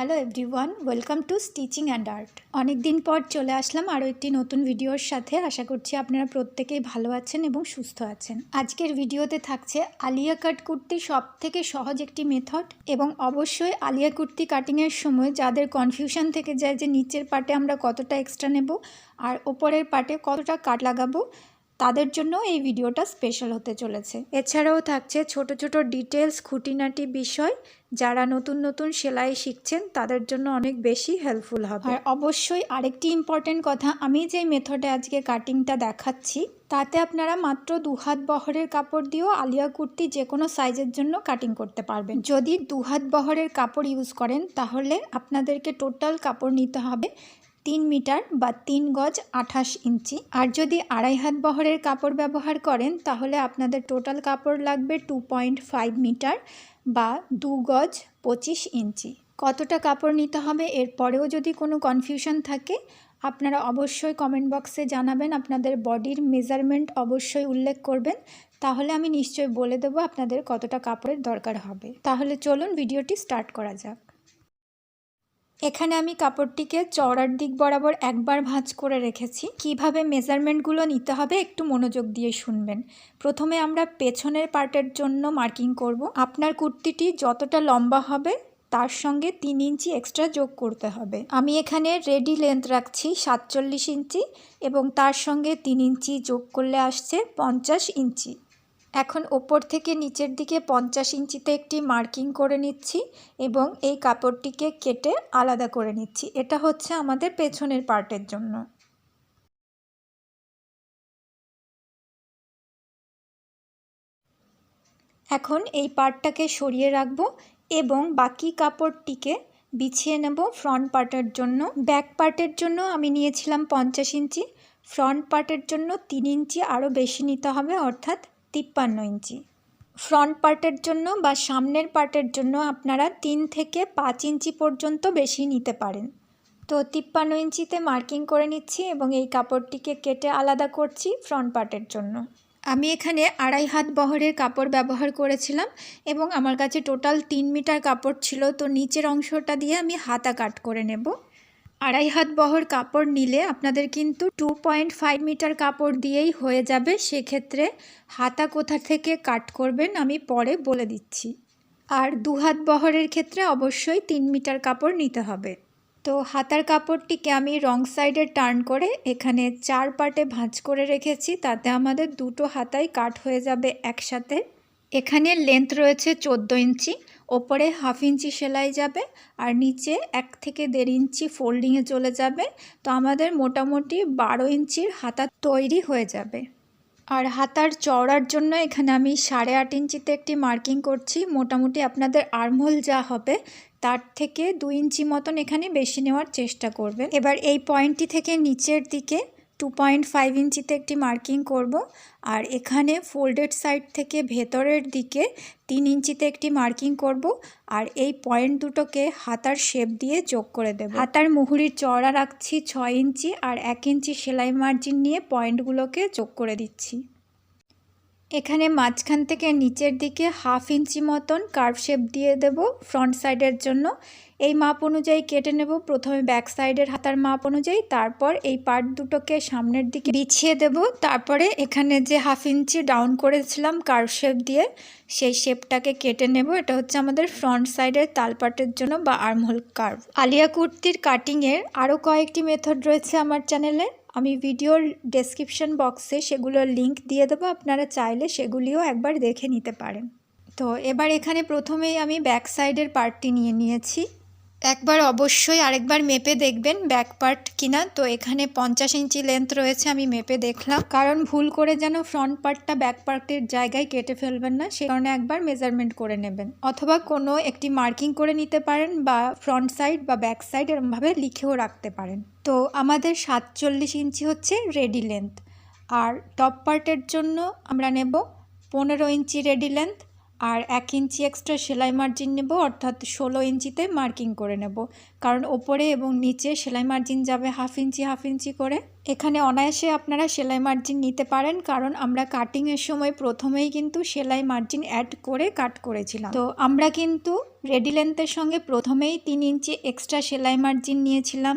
Hello everyone welcome to stitching and art অনেক দিন পর চলে আসলাম আরও একটি নতুন ভিডিওর সাথে। আশা করছি আপনারা প্রত্যেকেই ভালো আছেন এবং সুস্থ আছেন। আজকের ভিডিওতে থাকছে আলিয়া কাট কুর্তি সব থেকে সহজ একটি মেথড এবং অবশ্যই আলিয়া কুর্তি কাটিংয়ের সময় যাদের কনফিউশন থেকে যায় যে নিচের পার্টে আমরা কতটা এক্সট্রা নেব আর ওপরের পার্টে কতটা কাট লাগাবো, তাদের জন্য এই ভিডিওটা স্পেশাল হতে চলেছে। এছাড়াও থাকছে ছোট ছোট ডিটেলস খুঁটিনাটি বিষয় যারা নতুন নতুন সেলাই শিখছেন, তাদের জন্য অনেক বেশি হেল্পফুল হবে। আর অবশ্যই আরেকটি ইম্পর্টেন্ট কথা, আমি যে মেথডে আজকে কাটিংটা দেখাচ্ছি, তাতে আপনারা মাত্র দু হাত বহরের কাপড় দিয়েও আলিয়া কুর্তি যে কোনো সাইজের জন্য কাটিং করতে পারবেন। যদি দু হাত বহরের কাপড় ইউজ করেন, তাহলে আপনাদেরকে টোটাল কাপড় নিতে হবে তিন মিটার বা তিন গজ আঠাশ ইঞ্চি। আর যদি আড়াই হাত বহরের কাপড় ব্যবহার করেন, তাহলে আপনাদের টোটাল কাপড় লাগবে টু পয়েন্ট ফাইভ মিটার। বা দু গজ পঁচিশ ইঞ্চি। কতটা কাপড় নিতে হবে? এরপরেও যদি কোনো কনফিউশন থাকে, আপনারা অবশ্যই কমেন্ট বক্সে জানাবেন। আপনাদের বডির মেজারমেন্ট অবশ্যই উল্লেখ করবেন। তাহলে আমি নিশ্চয়ই বলে দেবো আপনাদের কতটা কাপড়ের দরকার হবে। তাহলে চলুন ভিডিওটি স্টার্ট করা যাক। এখানে আমি কাপড়টিকে চওড়ার দিক বরাবর একবার ভাঁজ করে রেখেছি। কীভাবে মেজারমেন্টগুলো নিতে হবে একটু মনোযোগ দিয়ে শুনবেন। প্রথমে আমরা পেছনের পার্টের জন্য মার্কিং করব। আপনার কুর্তিটি যতটা লম্বা হবে, তার সঙ্গে তিন ইঞ্চি এক্সট্রা যোগ করতে হবে। আমি এখানে রেডি লেন্থ রাখছি সাতচল্লিশ ইঞ্চি এবং তার সঙ্গে তিন ইঞ্চি যোগ করলে আসছে পঞ্চাশ ইঞ্চি। এখন ওপর থেকে নিচের দিকে পঞ্চাশ ইঞ্চিতে একটি মার্কিং করে নিচ্ছি এবং এই কাপড়টিকে কেটে আলাদা করে নিচ্ছি। এটা হচ্ছে আমাদের পেছনের পার্টের জন্য। এখন এই পার্টটাকে সরিয়ে রাখব এবং বাকি কাপড়টিকে বিছিয়ে নেব ফ্রন্ট পার্টের জন্য। ব্যাক পার্টের জন্য আমি নিয়েছিলাম পঞ্চাশ ইঞ্চি, ফ্রন্ট পার্টের জন্য তিন ইঞ্চি আরও বেশি নিতে হবে, অর্থাৎ তিপ্পান্ন ইঞ্চি। ফ্রন্ট পার্টের জন্য বা সামনের পার্টের জন্য আপনারা তিন থেকে পাঁচ ইঞ্চি পর্যন্ত বেশি নিতে পারেন। তো তিপ্পান্ন ইঞ্চিতে মার্কিং করে নিচ্ছি এবং এই কাপড়টিকে কেটে আলাদা করছি ফ্রন্ট পার্টের জন্য। আমি এখানে আড়াই হাত বহরের কাপড় ব্যবহার করেছিলাম এবং আমার কাছে টোটাল তিন মিটার কাপড় ছিল, তো নিচের অংশটা দিয়ে আমি হাতা কাট করে নেব। আড়াই হাত বহর কাপড় নিলে আপনাদের কিন্তু টু পয়েন্ট ফাইভ মিটার কাপড় দিয়েই হয়ে যাবে। সেক্ষেত্রে হাতা কোথা থেকে কাট করবেন আমি পরে বলে দিচ্ছি। আর দু হাত বহরের ক্ষেত্রে অবশ্যই তিন মিটার কাপড় নিতে হবে। তো হাতার কাপড়টিকে আমি রং সাইডে টার্ন করে এখানে চার পার্টে ভাঁজ করে রেখেছি। তাতে আমাদের দুটো হাতাই কাট হয়ে যাবে একসাথে। এখানে লেন্থ রয়েছে চোদ্দ ইঞ্চি। ওপরে হাফ ইঞ্চি সেলাই যাবে আর নিচে এক থেকে দেড় ইঞ্চি ফোল্ডিংয়ে চলে যাবে। তো আমাদের মোটামুটি বারো ইঞ্চির হাতা তৈরি হয়ে যাবে। আর হাতার চওড়ার জন্য এখানে আমি সাড়ে আট ইঞ্চিতে একটি মার্কিং করছি। মোটামুটি আপনাদের আর্মহোল যা হবে তার থেকে দু ইঞ্চি মতন এখানে বেশি নেওয়ার চেষ্টা করবেন। এবার এই পয়েন্টটি থেকে নিচের দিকে টু পয়েন্ট ফাইভ ইঞ্চিতে একটি মার্কিং করব, আর এখানে ফোল্ডেড সাইড থেকে ভেতরের দিকে তিন ইঞ্চিতে একটি মার্কিং করব, আর এই পয়েন্ট দুটোকে হাতার শেপ দিয়ে যোগ করে দেব। হাতার মুহুরির চড়া রাখছি ছয় ইঞ্চি, আর এক ইঞ্চি সেলাই মার্জিন নিয়ে পয়েন্টগুলোকে যোগ করে দিচ্ছি। এখানে মাঝখান থেকে নিচের দিকে হাফ ইঞ্চি মতন কার্ভ শেপ দিয়ে দেব ফ্রন্ট সাইডের জন্য। এই মাপ অনুযায়ী কেটে নেব। প্রথমে ব্যাক সাইডের হাতার মাপ অনুযায়ী, তারপর এই পার্ট দুটোকে সামনের দিকে বিছিয়ে দেব। তারপরে এখানে যে হাফ ইঞ্চি ডাউন করেছিলাম কার্ভ শেপ দিয়ে, সেই শেপটাকে কেটে নেব। এটা হচ্ছে আমাদের ফ্রন্ট সাইডের তালপাটের জন্য বা আর্মহোল কার্ভ আলিয়া কুর্তির কাটিংয়ের আরও কয়েকটি মেথড রয়েছে আমার চ্যানেলে আমি ভিডিওর ডেসক্রিপশন বক্সে সেগুলোর লিংক দিয়ে দেবো, আপনারা চাইলে সেগুলিও একবার দেখে নিতে পারেন। তো এবার এখানে প্রথমেই আমি ব্যাক সাইডের পার্টটি নিয়ে নিয়েছি। একবার অবশ্যই আরেকবার মেপে দেখবেন ব্যাক পার্ট কিনা। তো এখানে পঞ্চাশ ইঞ্চি লেন্থ রয়েছে, আমি মেপে দেখলাম। কারণ ভুল করে যেন ফ্রন্ট পার্টটা ব্যাক পার্টের জায়গায় কেটে ফেলবেন না, সে কারণে একবার মেজারমেন্ট করে নেবেন। অথবা কোনো একটি মার্কিং করে নিতে পারেন বা ফ্রন্ট সাইড বা ব্যাক সাইড এরমভাবে লিখেও রাখতে পারেন। তো আমাদের সাতচল্লিশ ইঞ্চি হচ্ছে রেডি লেন্থ আর টপ পার্টের জন্য আমরা নেব পনেরো ইঞ্চি রেডি লেন্থ আর এক ইঞ্চি এক্সট্রা সেলাই মার্জিন নেব, অর্থাৎ ষোলো ইঞ্চিতে মার্কিং করে নেব। কারণ ওপরে এবং নিচে সেলাই মার্জিন যাবে হাফ ইঞ্চি হাফ ইঞ্চি করে। এখানে অনায়াসে আপনারা সেলাই মার্জিন নিতে পারেন, কারণ আমরা কাটিংয়ের সময় প্রথমেই কিন্তু সেলাই মার্জিন অ্যাড করে কাট করেছিলাম। তো আমরা কিন্তু রেডি লেন্থের সঙ্গে প্রথমেই তিন ইঞ্চি এক্সট্রা সেলাই মার্জিন নিয়েছিলাম।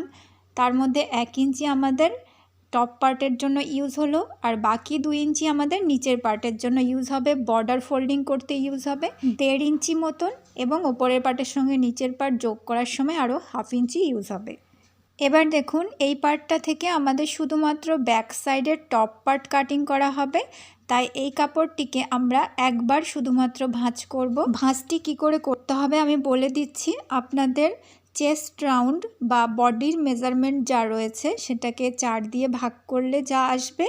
তার মধ্যে এক ইঞ্চি আমাদের টপ পার্টের জন্য ইউজ হলো, আর বাকি দুই ইঞ্চি আমাদের নিচের পার্টের জন্য ইউজ হবে। বর্ডার ফোল্ডিং করতে ইউজ হবে। দেড় ইঞ্চি মতন এবং ওপরের পার্টের সঙ্গে নিচের পার্ট যোগ করার সময় আরও হাফ ইঞ্চি ইউজ হবে। এবার দেখুন, এই পার্টটা থেকে আমাদের শুধুমাত্র ব্যাক সাইডের টপ পার্ট কাটিং করা হবে। তাই এই কাপড়টিকে আমরা একবার শুধুমাত্র ভাঁজ করব। ভাঁজটি কি করে করতে হবে আমি বলে দিচ্ছি। আপনাদের চেস্ট রাউন্ড বা বডির মেজারমেন্ট যা রয়েছে সেটাকে চার দিয়ে ভাগ করলে যা আসবে,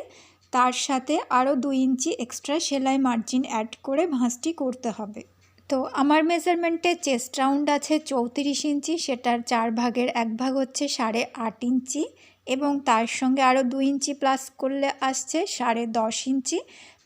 তার সাথে আরও দুই ইঞ্চি এক্সট্রা সেলাই মার্জিন অ্যাড করে ভাঁজটি করতে হবে। তো আমার মেজারমেন্টে চেস্ট রাউন্ড আছে চৌত্রিশ ইঞ্চি, সেটার চার ভাগের এক ভাগ হচ্ছে সাড়ে আট ইঞ্চি এবং তার সঙ্গে আরও দুই ইঞ্চি প্লাস করলে আসছে সাড়ে দশ ইঞ্চি।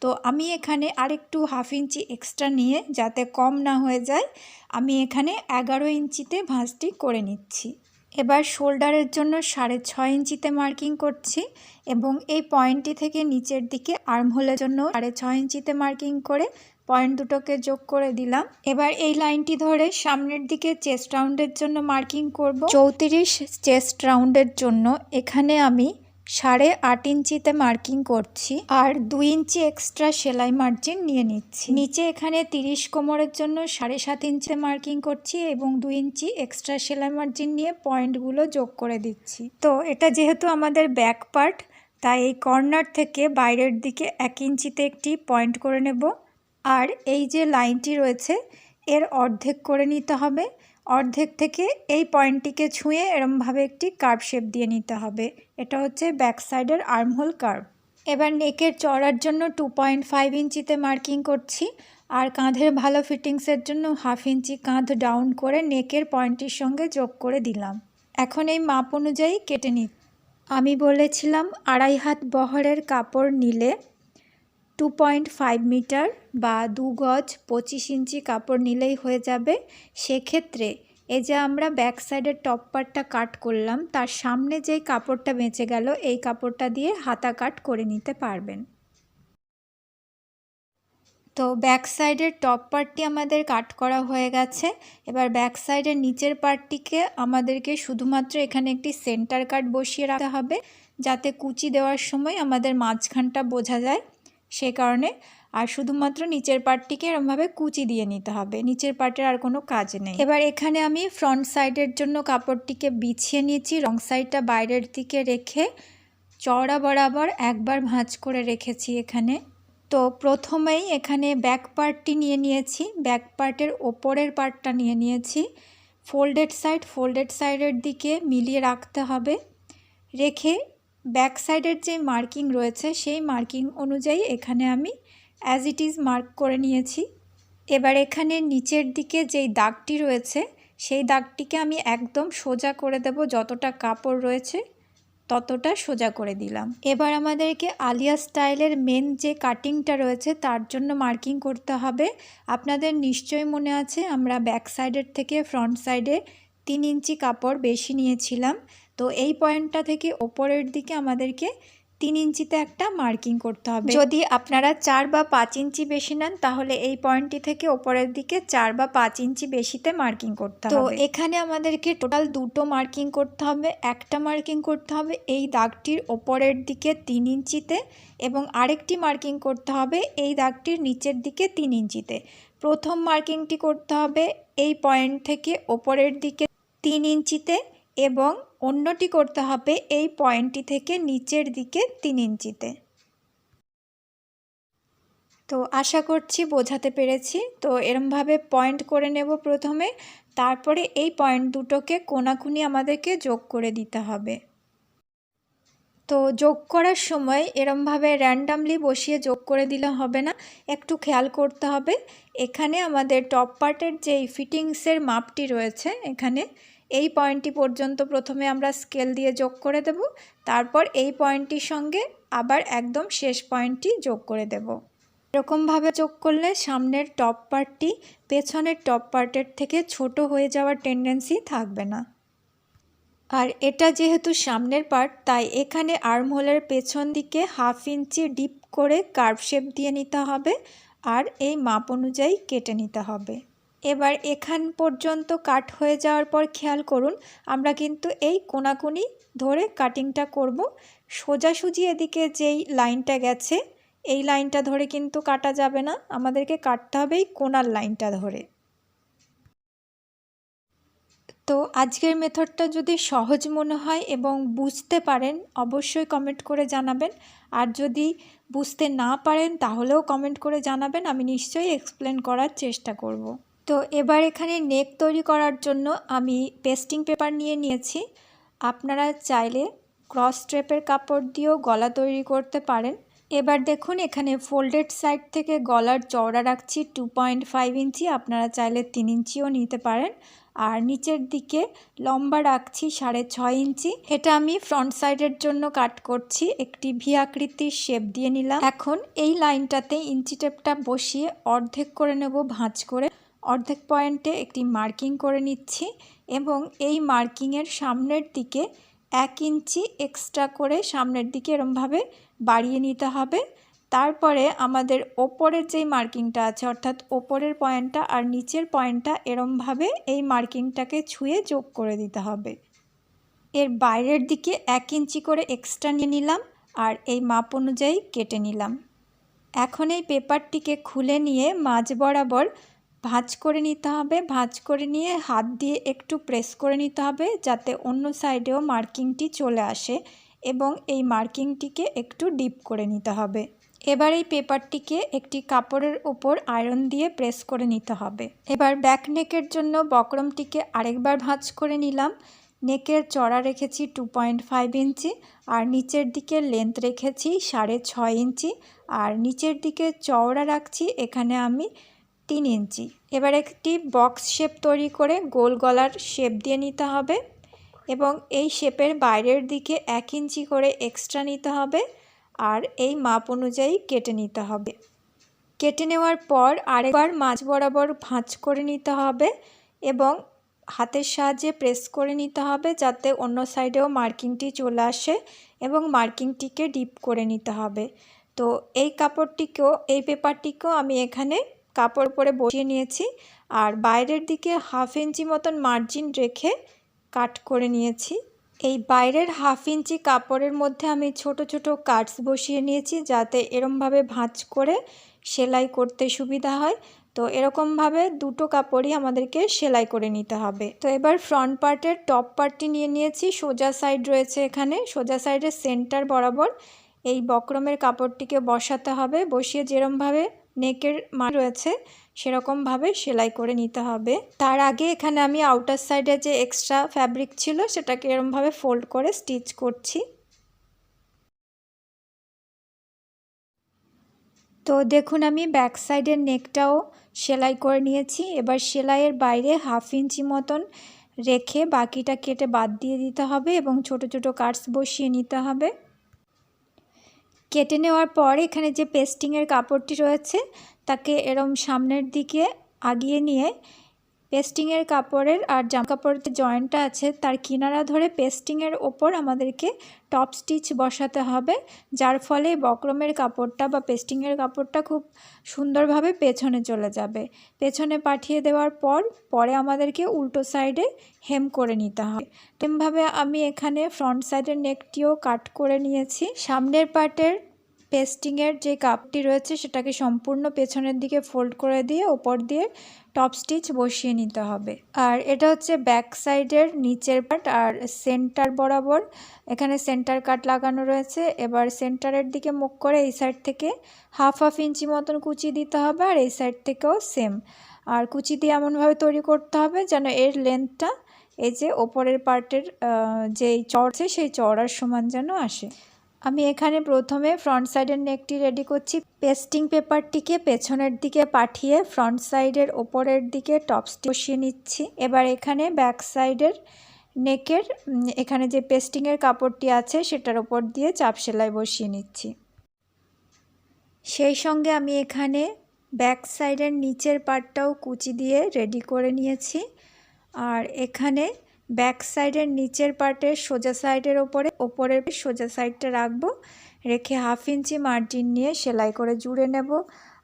তো আমি এখানে আরেকটু হাফ ইঞ্চি এক্সট্রা নিয়ে যাতে কম না হয়ে যায়, আমি এখানে এগারো ইঞ্চিতে ভাঁজটি করে নিচ্ছি। এবার শোল্ডারের জন্য সাড়ে ছয় ইঞ্চিতে মার্কিং করছি এবং এই পয়েন্টটি থেকে নিচের দিকে আর্ম আর্মহোলের জন্য সাড়ে ছয় ইঞ্চিতে মার্কিং করে পয়েন্ট দুটোকে যোগ করে দিলাম। এবার এই লাইনটি ধরে সামনের দিকে চেস্ট রাউন্ডের জন্য মার্কিং করব। চৌত্রিশ চেস্ট রাউন্ডের জন্য এখানে আমি সাড়ে আট ইঞ্চিতে মার্কিং করছি আর দুই ইঞ্চি এক্সট্রা সেলাই মার্জিন নিয়ে নিচ্ছি। নিচে এখানে তিরিশ কোমরের জন্য সাড়ে সাত ইঞ্চিতে মার্কিং করছি এবং দুই ইঞ্চি এক্সট্রা সেলাই মার্জিন নিয়ে পয়েন্টগুলো যোগ করে দিচ্ছি। তো এটা যেহেতু আমাদের ব্যাক পার্ট, তাই এই কর্নার থেকে বাইরের দিকে এক ইঞ্চিতে একটি পয়েন্ট করে নেব। আর এই যে লাইনটি রয়েছে, এর অর্ধেক করে নিতে হবে। অর্ধেক থেকে এই পয়েন্টটিকে ছুঁয়ে এরমভাবে একটি কার্ভ শেপ দিয়ে নিতে হবে। এটা হচ্ছে ব্যাক সাইডের আর্মহোল কার্ভ এবার নেকের চড়ার জন্য টু পয়েন্ট ফাইভ ইঞ্চিতে মার্কিং করছি, আর কাঁধের ভালো ফিটিংসের জন্য হাফ ইঞ্চি কাঁধ ডাউন করে নেকের পয়েন্টের সঙ্গে যোগ করে দিলাম। এখন এই মাপ অনুযায়ী কেটে নিই। আমি বলেছিলাম আড়াই হাত বহরের কাপড় নিলে টু পয়েন্ট ফাইভ মিটার বা দু গজ পঁচিশ ইঞ্চি কাপড় নিলেই হয়ে যাবে। সেক্ষেত্রে এই যে আমরা ব্যাক সাইডের টপ পার্টটা কাট করলাম, তার সামনে যেই কাপড়টা বেঁচে গেল, এই কাপড়টা দিয়ে হাতা কাট করে নিতে পারবেন। তো ব্যাক সাইডের টপ পার্টটি আমাদের কাট করা হয়ে গেছে। এবার ব্যাক সাইডের নিচের পার্টটিকে আমাদেরকে শুধুমাত্র এখানে একটি সেন্টার কাট বসিয়ে রাখতে হবে, যাতে কুচি দেওয়ার সময় আমাদের মাঝখানটা বোঝা যায়। সে কারণে আর শুধুমাত্র নিচের পার্টটিকে এরমভাবে কুচি দিয়ে নিতে হবে। নিচের পার্টের আর কোনো কাজ নেই। এবার এখানে আমি ফ্রন্ট সাইডের জন্য কাপড়টিকে বিছিয়ে নিয়েছি। রং সাইডটা বাইরের দিকে রেখে চড়া বরাবর একবার ভাঁজ করে রেখেছি এখানে। তো প্রথমেই এখানে ব্যাক পার্টটি নিয়ে নিয়েছি। ব্যাক পার্টের ওপরের পার্টটা নিয়ে নিয়েছি। ফোল্ডেড সাইড, ফোল্ডেড সাইডের দিকে মিলিয়ে রাখতে হবে। রেখে ব্যাক সাইডের যে মার্কিং রয়েছে, সেই মার্কিং অনুযায়ী এখানে আমি অ্যাজ ইট ইজ মার্ক করে নিয়েছি। এবার এখানে নিচের দিকে যেই দাগটি রয়েছে, সেই দাগটিকে আমি একদম সোজা করে দেব, যতটা কাপড় রয়েছে, ততটা সোজা করে দিলাম। এবার আমাদেরকে আলিয়া স্টাইলের মেন যে কাটিংটা রয়েছে, তার জন্য মার্কিং করতে হবে। আপনাদের নিশ্চয়ই মনে আছে, আমরা ব্যাক সাইডের থেকে ফ্রন্ট সাইডে তিন ইঞ্চি কাপড় বেশি নিয়েছিলাম। তো এই পয়েন্টটা থেকে ওপরের দিকে আমাদেরকে তিন ইঞ্চিতে একটা মার্কিং করতে হবে। যদি আপনারা চার বা পাঁচ ইঞ্চি বেশি নেন তাহলে এই পয়েন্টটি থেকে ওপরের দিকে চার বা পাঁচ ইঞ্চি বেশিতে মার্কিং করতে হবে। তো এখানে আমাদেরকে টোটাল দুটো মার্কিং করতে হবে একটা মার্কিং করতে হবে এই দাগটির ওপরের দিকে তিন ইঞ্চিতে এবং আরেকটি মার্কিং করতে হবে এই দাগটির নিচের দিকে তিন ইঞ্চিতে। প্রথম মার্কিংটি করতে হবে এই পয়েন্ট থেকে ওপরের দিকে তিন ইঞ্চিতে এবং অন্যটি করতে হবে এই পয়েন্টটি থেকে নিচের দিকে তিন ইঞ্চিতে। তো আশা করছি বোঝাতে পেরেছি। তো এরমভাবে পয়েন্ট করে নেব প্রথমে, তারপরে এই পয়েন্ট দুটোকে কোনাকুনি আমাদেরকে যোগ করে দিতে হবে। তো যোগ করার সময় এরমভাবে র্যান্ডামলি বসিয়ে যোগ করে দিলে হবে না, একটু খেয়াল করতে হবে। এখানে আমাদের টপ পার্টের যেই ফিটিংসের মাপটি রয়েছে, এখানে এই পয়েন্টটি পর্যন্ত প্রথমে আমরা স্কেল দিয়ে যোগ করে দেব, তারপর এই পয়েন্টটির সঙ্গে আবার একদম শেষ পয়েন্টটি যোগ করে দেব। এরকমভাবে যোগ করলে সামনের টপ পার্টটি পেছনের টপ পার্টের থেকে ছোট হয়ে যাওয়ার টেন্ডেন্সি থাকবে না। আর এটা যেহেতু সামনের পার্ট, তাই এখানে আর্মহোলের পেছন দিকে হাফ ইঞ্চি ডিপ করে কার্ভ শেপ দিয়ে নিতে হবে, আর এই মাপ অনুযায়ী কেটে নিতে হবে। এবার এখান পর্যন্ত কাট হয়ে যাওয়ার পর খেয়াল করুন, আমরা কিন্তু এই কোনাকুনি ধরে কাটিংটা করব। সোজাসুজি এদিকে যেই লাইনটা গেছে, এই লাইনটা ধরে কিন্তু কাটা যাবে না। আমাদেরকে কাটতে হবে এই কোনার লাইনটা ধরে। তো আজকের মেথডটা যদি সহজ মনে হয় এবং বুঝতে পারেন, অবশ্যই কমেন্ট করে জানাবেন। আর যদি বুঝতে না পারেন, তাহলেও কমেন্ট করে জানাবেন। আমি নিশ্চয়ই এক্সপ্লেন করার চেষ্টা করব। তো এবার এখানে নেক তৈরি করার জন্য আমি পেস্টিং পেপার নিয়ে নিয়েছি। আপনারা চাইলে ক্রস স্ট্রেপের কাপড় দিয়েও গলা তৈরি করতে পারেন। এবার দেখুন, এখানে ফোল্ডেড সাইড থেকে গলার চওড়া রাখছি টু পয়েন্ট ফাইভ ইঞ্চি। আপনারা চাইলে তিন ইঞ্চিও নিতে পারেন। আর নিচের দিকে লম্বা রাখছি সাড়ে ছয় ইঞ্চি। এটা আমি ফ্রন্ট সাইডের জন্য কাট করছি। একটি ভি আকৃতির শেপ দিয়ে নিলাম। এখন এই লাইনটাতে ইঞ্চি টেপটা বসিয়ে অর্ধেক করে নেব ভাঁজ করে। অর্ধেক পয়েন্টে একটি মার্কিং করে নিচ্ছি এবং এই মার্কিংয়ের সামনের দিকে এক ইঞ্চি এক্সট্রা করে সামনের দিকে এরমভাবে বাড়িয়ে নিতে হবে। তারপরে আমাদের ওপরের যেই মার্কিংটা আছে, অর্থাৎ ওপরের পয়েন্টটা আর নিচের পয়েন্টটা এরমভাবে এই মার্কিংটাকে ছুঁয়ে যোগ করে দিতে হবে। এর বাইরের দিকে এক ইঞ্চি করে এক্সট্রা নিয়ে নিলাম আর এই মাপ অনুযায়ী কেটে নিলাম। এখন এই পেপারটিকে খুলে নিয়ে মাঝ বরাবর ভাঁজ করে নিতে হবে। ভাঁজ করে নিয়ে হাত দিয়ে একটু প্রেস করে নিতে হবে যাতে অন্য সাইডেও মার্কিংটি চলে আসে এবং এই মার্কিংটিকে একটু ডিপ করে নিতে হবে। এবার এই পেপারটিকে একটি কাপড়ের ওপর আয়রন দিয়ে প্রেস করে নিতে হবে। এবার ব্যাক নেকের জন্য বক্রমটিকে আরেকবার ভাঁজ করে নিলাম। নেকের চড়া রেখেছি টু পয়েন্ট ফাইভ ইঞ্চি, আর নিচের দিকে লেন্থ রেখেছি সাড়ে ছয় ইঞ্চি, আর নিচের দিকে চওড়া রাখছি এখানে আমি তিন ইঞ্চি। এবার একটি বক্স শেপ তৈরি করে গোল গলার শেপ দিয়ে নিতে হবে এবং এই শেপের বাইরের দিকে এক ইঞ্চি করে এক্সট্রা নিতে হবে। আর এই মাপ অনুযায়ী কেটে নিতে হবে। কেটে নেওয়ার পর আরেকবার মাছ বরাবর ভাঁজ করে নিতে হবে এবং হাতের সাহায্যে প্রেস করে নিতে হবে যাতে অন্য সাইডেও মার্কিংটি চলে আসে এবং মার্কিংটিকে ডিপ করে নিতে হবে। তো এই কাপড়টিকেও, এই পেপারটিকেও আমি এখানে কাপড় পরে বসিয়ে নিয়েছি আর বাইরের দিকে হাফ ইঞ্চি মতন মার্জিন রেখে কাট করে নিয়েছি। এই বাইরের হাফ ইঞ্চি কাপড়ের মধ্যে আমি ছোট ছোট কাটস বসিয়ে নিয়েছি যাতে এরমভাবে ভাঁজ করে সেলাই করতে সুবিধা হয়। তো এরকমভাবে দুটো কাপড়ই আমাদেরকে সেলাই করে নিতে হবে। তো এবার ফ্রন্ট পার্টের টপ পার্টটি নিয়ে নিয়েছি। সোজা সাইড রয়েছে এখানে। সোজা সাইডের সেন্টার বরাবর এই বক্রমের কাপড়টিকে বসাতে হবে। বসিয়ে যেরমভাবে নেকের মা রয়েছে, সেরকমভাবে সেলাই করে নিতে হবে। তার আগে এখানে আমি আউটার সাইডে যে এক্সট্রা ফ্যাব্রিক ছিল, সেটাকে এরমভাবে ফোল্ড করে স্টিচ করছি। তো দেখুন, আমি ব্যাক সাইডের নেকটাও সেলাই করে নিয়েছি। এবার সেলাইয়ের বাইরে হাফ ইঞ্চি মতন রেখে বাকিটা কেটে বাদ দিয়ে দিতে হবে এবং ছোট ছোট কাটস বসিয়ে নিতে হবে। কেটে নেওয়ার পর এখানে যে পেস্টিংয়ের কাপড়টি রয়েছে তাকে এরম সামনের দিকে আগিয়ে নিয়ে পেস্টিংয়ের কাপড়ের আর জামা কাপড়ের জয়েন্টটা আছে, তার কিনারা ধরে পেস্টিংয়ের ওপর আমাদেরকে টপ স্টিচ বসাতে হবে। যার ফলে বক্রমের কাপড়টা বা পেস্টিংয়ের কাপড়টা খুব সুন্দরভাবে পেছনে চলে যাবে। পেছনে পাঠিয়ে দেওয়ার পর, পরে আমাদেরকে উল্টো সাইডে হেম করে নিতে হবে। তেমভাবে আমি এখানে ফ্রন্ট সাইডের নেকটিও কাট করে নিয়েছি। সামনের পার্টের পেস্টিংয়ের যে কাপটি রয়েছে, সেটাকে সম্পূর্ণ পেছনের দিকে ফোল্ড করে দিয়ে, ওপর দিয়ে টপ স্টিচ বসিয়ে নিতে হবে। আর এটা হচ্ছে ব্যাক সাইডের নিচের পার্ট আর সেন্টার বরাবর। এখানে সেন্টার কাট লাগানো রয়েছে। এবার সেন্টারের দিকে মুখ করে এই সাইড থেকে হাফ হাফ ইঞ্চি মতন কুচি দিতে হবে আর এই সাইড থেকেও সেম আর কুচি দিয়ে এমনভাবে তৈরি করতে হবে যেন এর লেন্থটা এই যে ওপরের পার্টের যেই চড়ছে সেই চড়ার সমান যেন আসে। আমি এখানে প্রথমে ফ্রন্ট সাইডের নেকটি রেডি করছি। পেস্টিং পেপারটিকে পেছনের দিকে পাঠিয়ে ফ্রন্ট সাইডের ওপরের দিকে টপসটি বসিয়ে নিচ্ছি। এবার এখানে ব্যাক সাইডের নেকের এখানে যে পেস্টিংয়ের কাপড়টি আছে সেটার ওপর দিয়ে চাপ সেলাই বসিয়ে নিচ্ছি। সেই সঙ্গে আমি এখানে ব্যাক সাইডের নিচের পার্টটাও কুচি দিয়ে রেডি করে নিয়েছি। আর এখানে ব্যাক সাইডের নিচের পার্টের সোজা সাইডের ওপরে, ওপরের সোজা সাইডটা রাখব, রেখে হাফ ইঞ্চি মার্জিন নিয়ে সেলাই করে জুড়ে নেব।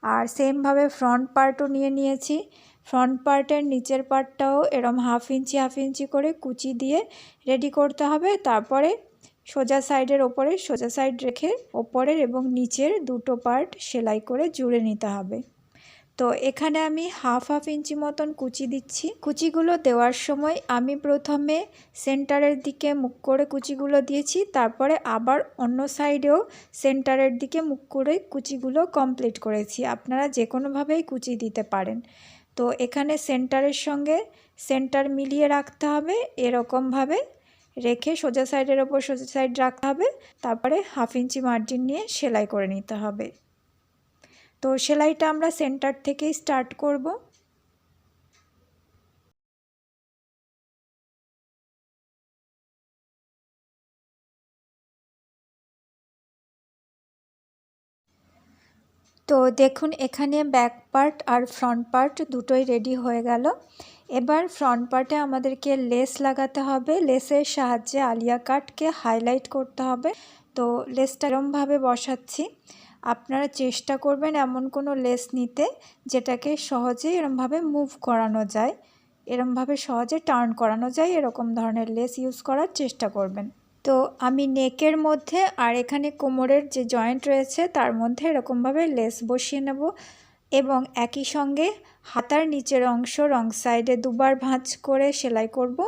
আর সেমভাবে ফ্রন্ট পার্টও নিয়ে নিয়েছি। ফ্রন্ট পার্টের নিচের পার্টটাও এরম হাফ ইঞ্চি হাফ ইঞ্চি করে কুচি দিয়ে রেডি করতে হবে। তারপরে সোজা সাইডের ওপরে সোজা সাইড রেখে ওপরের এবং নিচের দুটো পার্ট সেলাই করে জুড়ে নিতে হবে। তো এখানে আমি হাফ হাফ ইঞ্চি মতন কুচি দিচ্ছি। কুচিগুলো দেওয়ার সময় আমি প্রথমে সেন্টারের দিকে মুখ করে কুচিগুলো দিয়েছি, তারপরে আবার অন্য সাইডেও সেন্টারের দিকে মুখ করে কুচিগুলো কমপ্লিট করেছি। আপনারা যে কোনোভাবেই কুচি দিতে পারেন। তো এখানে সেন্টারের সঙ্গে সেন্টার মিলিয়ে রাখতে হবে, এরকমভাবে রেখে সোজা সাইডের ওপর সোজা সাইড রাখতে হবে, তারপরে হাফ ইঞ্চি মার্জিন নিয়ে সেলাই করে নিতে হবে। তো সেলাইটা আমরা সেন্টার থেকেই স্টার্ট করব। তো দেখুন, এখানে ব্যাক পার্ট আর ফ্রন্ট পার্ট দুটোই রেডি হয়ে গেল। এবার ফ্রন্ট পার্টে আমাদেরকে লেস লাগাতে হবে। লেসের সাহায্যে আলিয়া কাটকে হাইলাইট করতে হবে। তো লেসটা এরমভাবে বসাচ্ছি। আপনারা চেষ্টা করবেন এমন কোনো লেস নিতে, যেটাকে সহজে এরমভাবে মুভ করানো যায়, এরমভাবে সহজে টার্ন করানো যায়, এরকম ধরনের লেস ইউজ করার চেষ্টা করবেন। তো আমি নেকের মধ্যে আর এখানে কোমরের যে জয়েন্ট রয়েছে, তার মধ্যে এরকমভাবে লেস বসিয়ে নেব এবং একই সঙ্গে হাতার নিচের অংশ রং সাইডে দুবার ভাঁজ করে সেলাই করব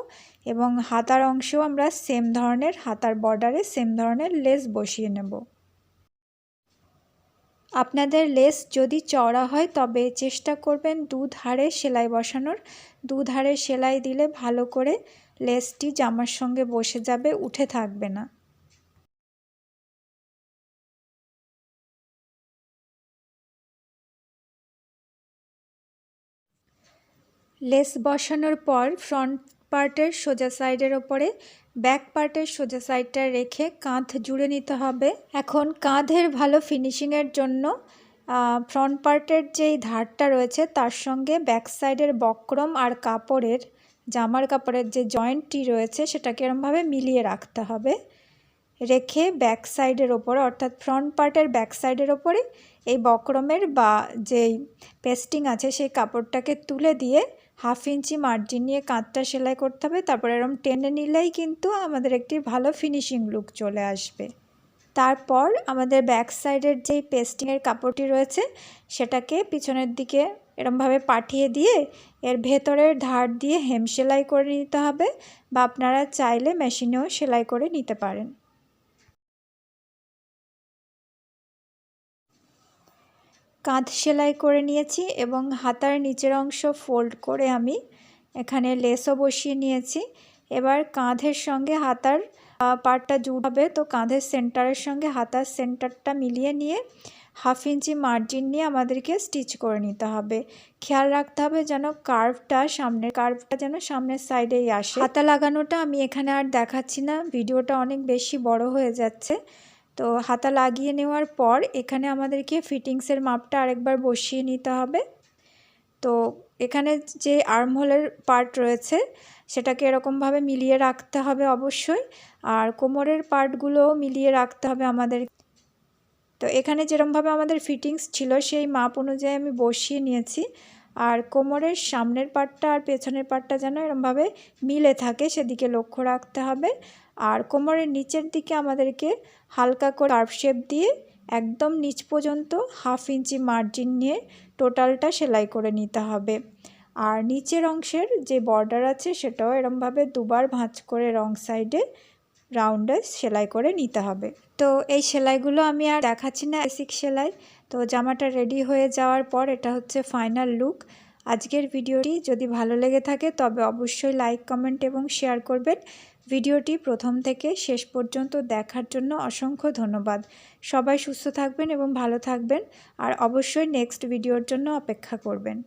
এবং হাতার অংশও আমরা সেম ধরনের, হাতার বর্ডারে সেম ধরনের লেস বসিয়ে নেব। আপনাদের লেস যদি চওড়া হয়, তবে চেষ্টা করবেন দুধারে সেলাই বসানোর। দুধারে সেলাই দিলে ভালো করে লেসটি জামার সঙ্গে বসে যাবে, উঠে থাকবে না। লেস বসানোর পর ফ্রন্ট পার্টের সোজা সাইডের ওপরে, ব্যাক পার্টের সোজা সাইডটা রেখে কাঁধ জুড়ে নিতে হবে। এখন কাঁধের ভালো ফিনিশিংয়ের জন্য ফ্রন্ট পার্টের যেই ধারটা রয়েছে তার সঙ্গে ব্যাক সাইডের বক্রম আর কাপড়ের, জামার কাপড়ের যে জয়েন্টটি রয়েছে সেটাকে এরমভাবে মিলিয়ে রাখতে হবে। রেখে ব্যাক সাইডের ওপরে, অর্থাৎ ফ্রন্ট পার্টের ব্যাক সাইডের ওপরে, এই বক্রমের বা যেই পেস্টিং আছে সেই কাপড়টাকে তুলে দিয়ে হাফ ইঞ্চি মার্জিন নিয়ে কাঁধটা সেলাই করতে হবে, তারপর এরম টেনে নিলেই কিন্তু আমাদের একটি ভালো ফিনিশিং লুক চলে আসবে। তারপর আমাদের ব্যাক সাইডের যেই পেস্টিংয়ের কাপড়টি রয়েছে, সেটাকে পিছনের দিকে এরমভাবে পাঠিয়ে দিয়ে এর ভেতরের ধার দিয়ে হেম সেলাই করে নিতে হবে বা আপনারা চাইলে মেশিনেও সেলাই করে নিতে পারেন। কাঁধ সেলাই করে নিয়েছি এবং হাতার নিচের অংশ ফোল্ড করে আমি এখানে লেসও বসিয়ে নিয়েছি। এবার কাঁধের সঙ্গে হাতার পার্টটা জুট হবে, তো কাঁধের সেন্টারের সঙ্গে হাতার সেন্টারটা মিলিয়ে নিয়ে হাফ ইঞ্চি মার্জিন নিয়ে আমাদেরকে স্টিচ করে নিতে হবে। খেয়াল রাখতে হবে যেন কার্ভটা সামনের কার্ভটা যেন সামনের সাইডেই আসে। হাতা লাগানোটা আমি এখানে আর দেখাচ্ছি না, ভিডিওটা অনেক বেশি বড় হয়ে যাচ্ছে। তো হাতা লাগিয়ে নেওয়ার পর এখানে আমাদেরকে ফিটিংসের মাপটা আরেকবার বসিয়ে নিতে হবে। তো এখানে যে আর্মহোলের পার্ট রয়েছে, সেটাকে এরকমভাবে মিলিয়ে রাখতে হবে অবশ্যই। আর কোমরের পার্টগুলোও মিলিয়ে রাখতে হবে আমাদের। তো এখানে যেরমভাবে আমাদের ফিটিংস ছিল, সেই মাপ অনুযায়ী আমি বসিয়ে নিয়েছি। আর কোমরের সামনের পার্টটা আর পেছনের পার্টটা যেন এরমভাবে মিলে থাকে, সেদিকে লক্ষ্য রাখতে হবে। আর কোমরের নিচের দিকে আমাদেরকে হালকা করে কার্ভ শেপ দিয়ে একদম নিচ পর্যন্ত হাফ ইঞ্চি মার্জিন নিয়ে টোটালটা সেলাই করে নিতে হবে। আর নিচের অংশের যে বর্ডার আছে সেটাও এরমভাবে দুবার ভাঁজ করে রং সাইডে রাউন্ডে সেলাই করে নিতে হবে। তো এই সেলাইগুলো আমি আর দেখাচ্ছি না, বেসিক সেলাই। তো জামাটা রেডি হয়ে যাওয়ার পর এটা হচ্ছে ফাইনাল লুক। আজকের ভিডিওটি যদি ভালো লেগে থাকে তবে অবশ্যই লাইক, কমেন্ট এবং শেয়ার করবেন। ভিডিওটি প্রথম থেকে শেষ পর্যন্ত দেখার জন্য অসংখ্য ধন্যবাদ। সবাই সুস্থ থাকবেন এবং ভালো থাকবেন, আর অবশ্যই নেক্সট ভিডিওর জন্য অপেক্ষা করবেন।